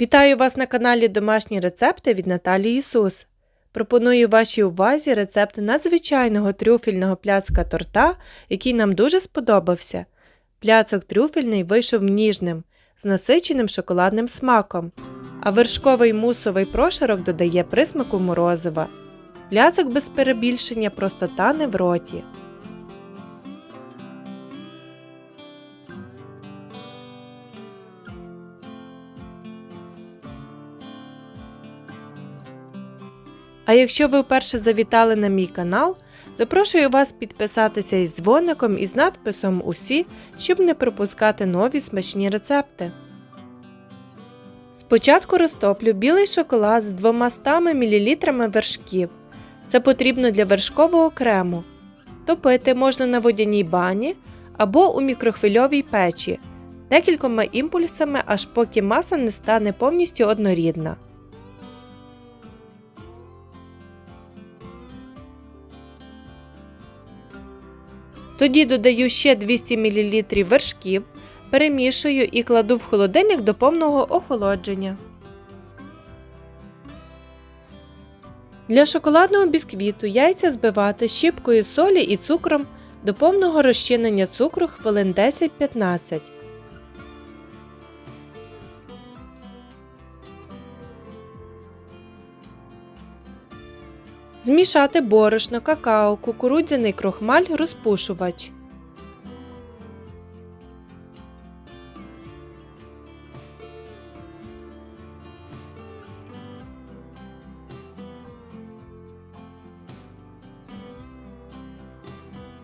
Вітаю вас на каналі Домашні рецепти від Наталії Ісус. Пропоную вашій увазі рецепт надзвичайного трюфельного пляцка торта, який нам дуже сподобався. Пляцок трюфельний вийшов ніжним, з насиченим шоколадним смаком, а вершковий мусовий прошарок додає присмаку морозива. Пляцок без перебільшення просто тане в роті. А якщо ви вперше завітали на мій канал, запрошую вас підписатися із дзвоником і з надписом Усі, щоб не пропускати нові смачні рецепти. Спочатку розтоплю білий шоколад з 200 мл вершків. Це потрібно для вершкового крему. Топити можна на водяній бані або у мікрохвильовій печі декількома імпульсами, аж поки маса не стане повністю однорідна. Тоді додаю ще 200 мл вершків, перемішую і кладу в холодильник до повного охолодження. Для шоколадного бісквіту яйця збивати щіпкою солі і цукром до повного розчинення цукру хвилин 10-15. Змішати борошно, какао, кукурудзяний крохмаль, розпушувач.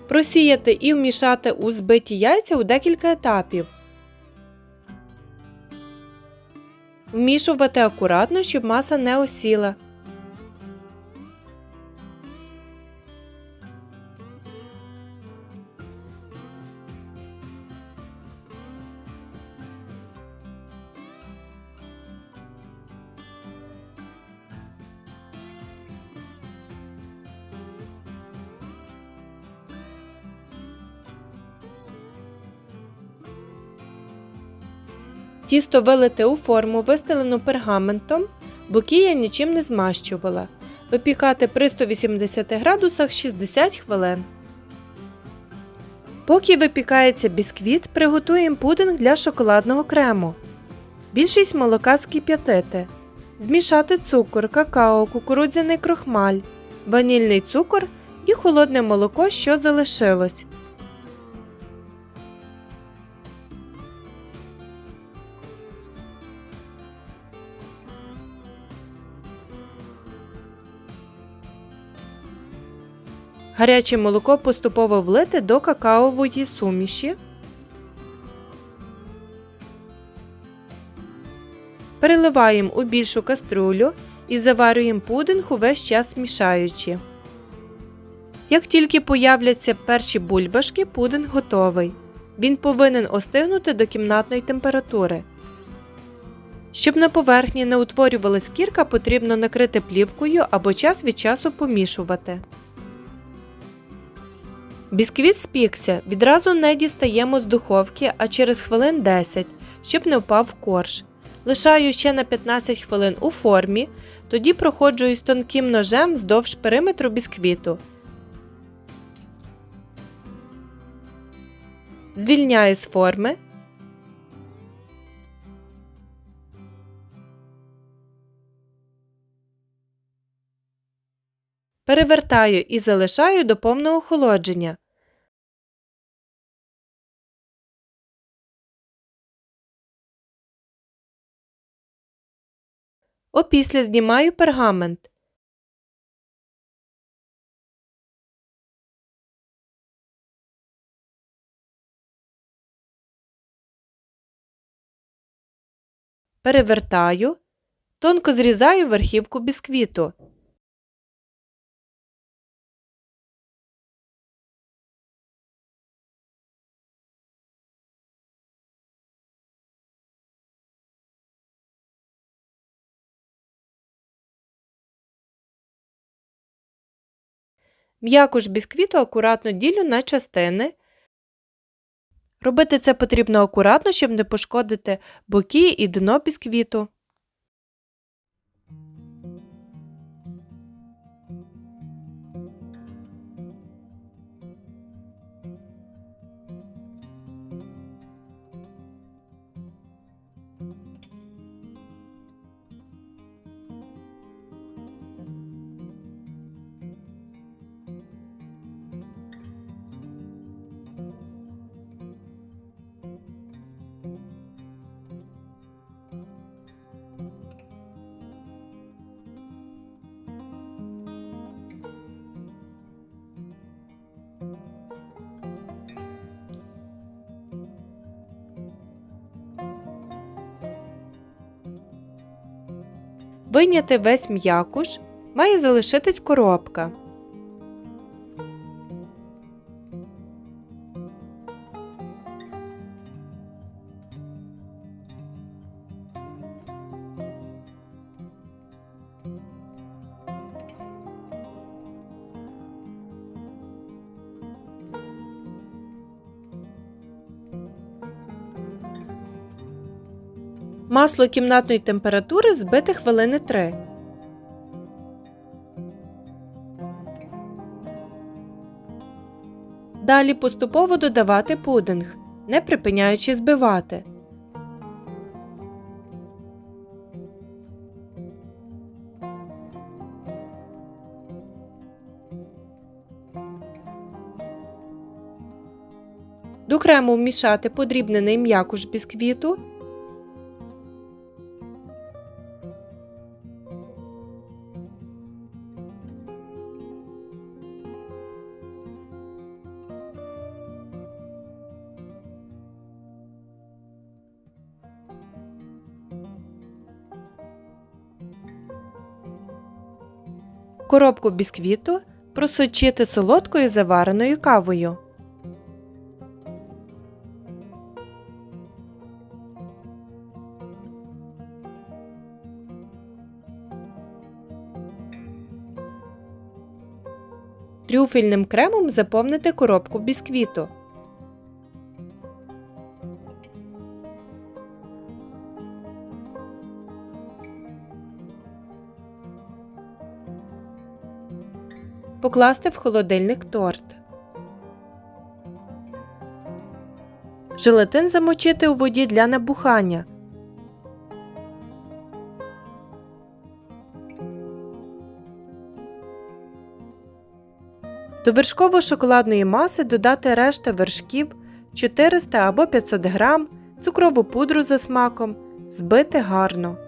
Просіяти і вмішати у збиті яйця у декілька етапів. Вмішувати акуратно, щоб маса не осіла. Тісто вилите у форму, вистелену пергаментом, боки я нічим не змащувала. Випікати при 180 градусах 60 хвилин. Поки випікається бісквіт, приготуємо пудинг для шоколадного крему. Більшість молока скип'ятити. Змішати цукор, какао, кукурудзяний крохмаль, ванільний цукор і холодне молоко, що залишилось. Гаряче молоко поступово влити до какаової суміші. Переливаємо у більшу каструлю і заварюємо пудинг увесь час мішаючи. Як тільки появляться перші бульбашки, пудинг готовий. Він повинен остигнути до кімнатної температури. Щоб на поверхні не утворювалась кірка, потрібно накрити плівкою або час від часу помішувати. Бісквіт спікся, відразу не дістаємо з духовки, а через хвилин 10, щоб не впав корж. Лишаю ще на 15 хвилин у формі, тоді проходжуюсь тонким ножем вздовж периметру бісквіту. Звільняю з форми. Перевертаю і залишаю до повного охолодження. Опісля знімаю пергамент. Перевертаю, тонко зрізаю верхівку бісквіту. М'якуш бісквіту акуратно ділю на частини. Робити це потрібно акуратно, щоб не пошкодити боки і дно бісквіту. Вийняти весь м'якуш, має залишитись коробка. Масло кімнатної температури збити хвилини 3. Далі поступово додавати пудинг, не припиняючи збивати. До крему вмішати подрібнений м'якуш бісквіту Коробку бісквіту просочити солодкою завареною кавою. Трюфельним кремом заповнити коробку бісквіту. Покласти в холодильник торт. Желатин замочити у воді для набухання. До вершково-шоколадної маси додати решта вершків 400 або 500 г, цукрову пудру за смаком, збити гарно.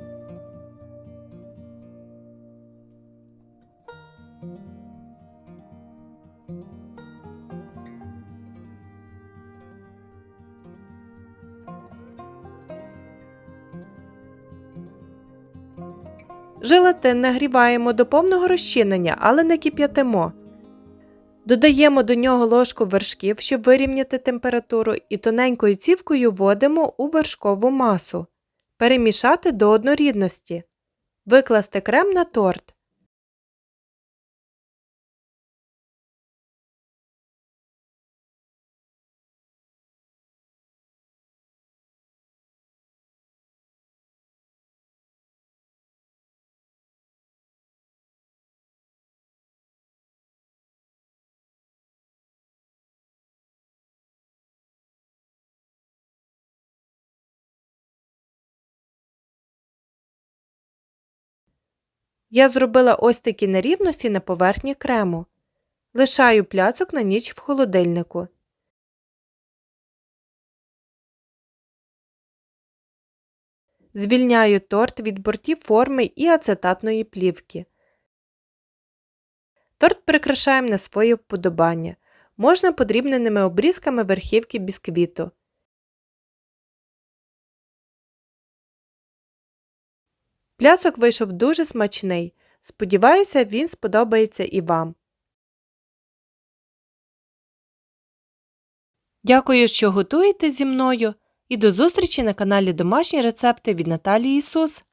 Желатин нагріваємо до повного розчинення, але не кип'ятимо. Додаємо до нього ложку вершків, щоб вирівняти температуру, і тоненькою цівкою вводимо у вершкову масу. Перемішати до однорідності. Викласти крем на торт. Я зробила ось такі нерівності на поверхні крему. Лишаю пляцок на ніч в холодильнику. Звільняю торт від бортів форми і ацетатної плівки. Торт прикрашаємо на своє вподобання. Можна подрібненими обрізками верхівки бісквіту. Пляцок вийшов дуже смачний. Сподіваюся, він сподобається і вам. Дякую, що готуєте зі мною, і до зустрічі на каналі Домашні рецепти від Наталії Ісус.